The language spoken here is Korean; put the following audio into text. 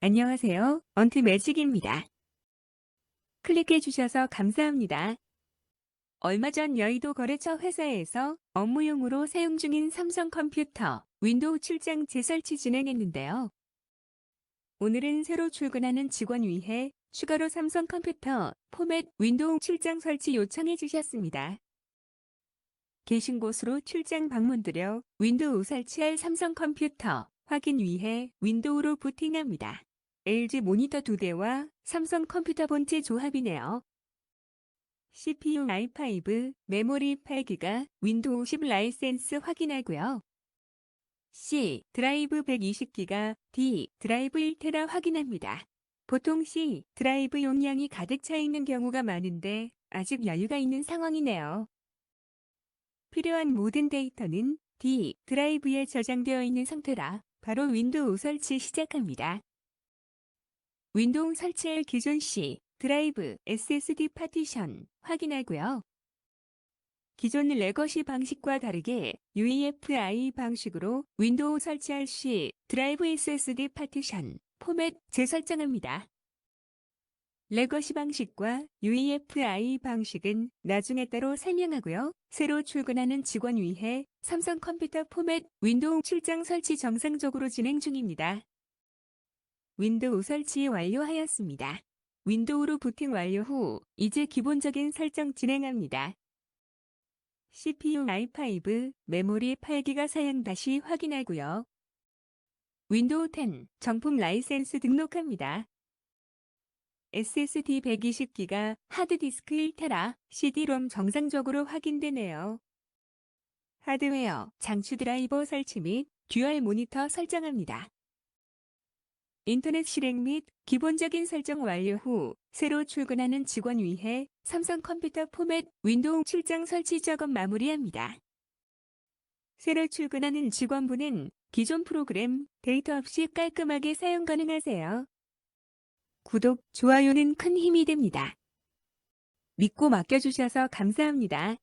안녕하세요. 언트 매직입니다. 클릭해 주셔서 감사합니다. 얼마 전 여의도 거래처 회사에서 업무용으로 사용 중인 삼성 컴퓨터 윈도우 출장 재설치 진행했는데요. 오늘은 새로 출근하는 직원 위해 추가로 삼성 컴퓨터 포맷 윈도우 출장 설치 요청해 주셨습니다. 계신 곳으로 출장 방문드려 윈도우 설치할 삼성 컴퓨터 확인 위해 윈도우로 부팅합니다. LG 모니터 2대와 삼성 컴퓨터 본체 조합이네요. CPU i5, 메모리 8기가, 윈도우 10 라이센스 확인하고요. C 드라이브 120기가, D 드라이브 1테라 확인합니다. 보통 C 드라이브 용량이 가득 차 있는 경우가 많은데 아직 여유가 있는 상황이네요. 필요한 모든 데이터는 D 드라이브에 저장되어 있는 상태라 바로 윈도우 설치 시작합니다. 윈도우 설치할 기존 C 드라이브 SSD 파티션 확인하고요. 기존 레거시 방식과 다르게 UEFI 방식으로 윈도우 설치할 C 드라이브 SSD 파티션 포맷 재설정합니다. 레거시 방식과 UEFI 방식은 나중에 따로 설명하고요. 새로 출근하는 직원 위해 삼성 컴퓨터 포맷 윈도우 출장 설치 정상적으로 진행 중입니다. 윈도우 설치 완료하였습니다. 윈도우로 부팅 완료 후 이제 기본적인 설정 진행합니다. CPU i5, 메모리 8기가 사양 다시 확인하고요. 윈도우 10 정품 라이센스 등록합니다. SSD 120기가, 하드디스크 1테라, CD-롬 정상적으로 확인되네요. 하드웨어, 장치 드라이버 설치 및 듀얼 모니터 설정합니다. 인터넷 실행 및 기본적인 설정 완료 후 새로 출근하는 직원 위해 삼성 컴퓨터 포맷 윈도우 출장 설치 작업 마무리합니다. 새로 출근하는 직원분은 기존 프로그램, 데이터 없이 깔끔하게 사용 가능하세요. 구독, 좋아요는 큰 힘이 됩니다. 믿고 맡겨주셔서 감사합니다.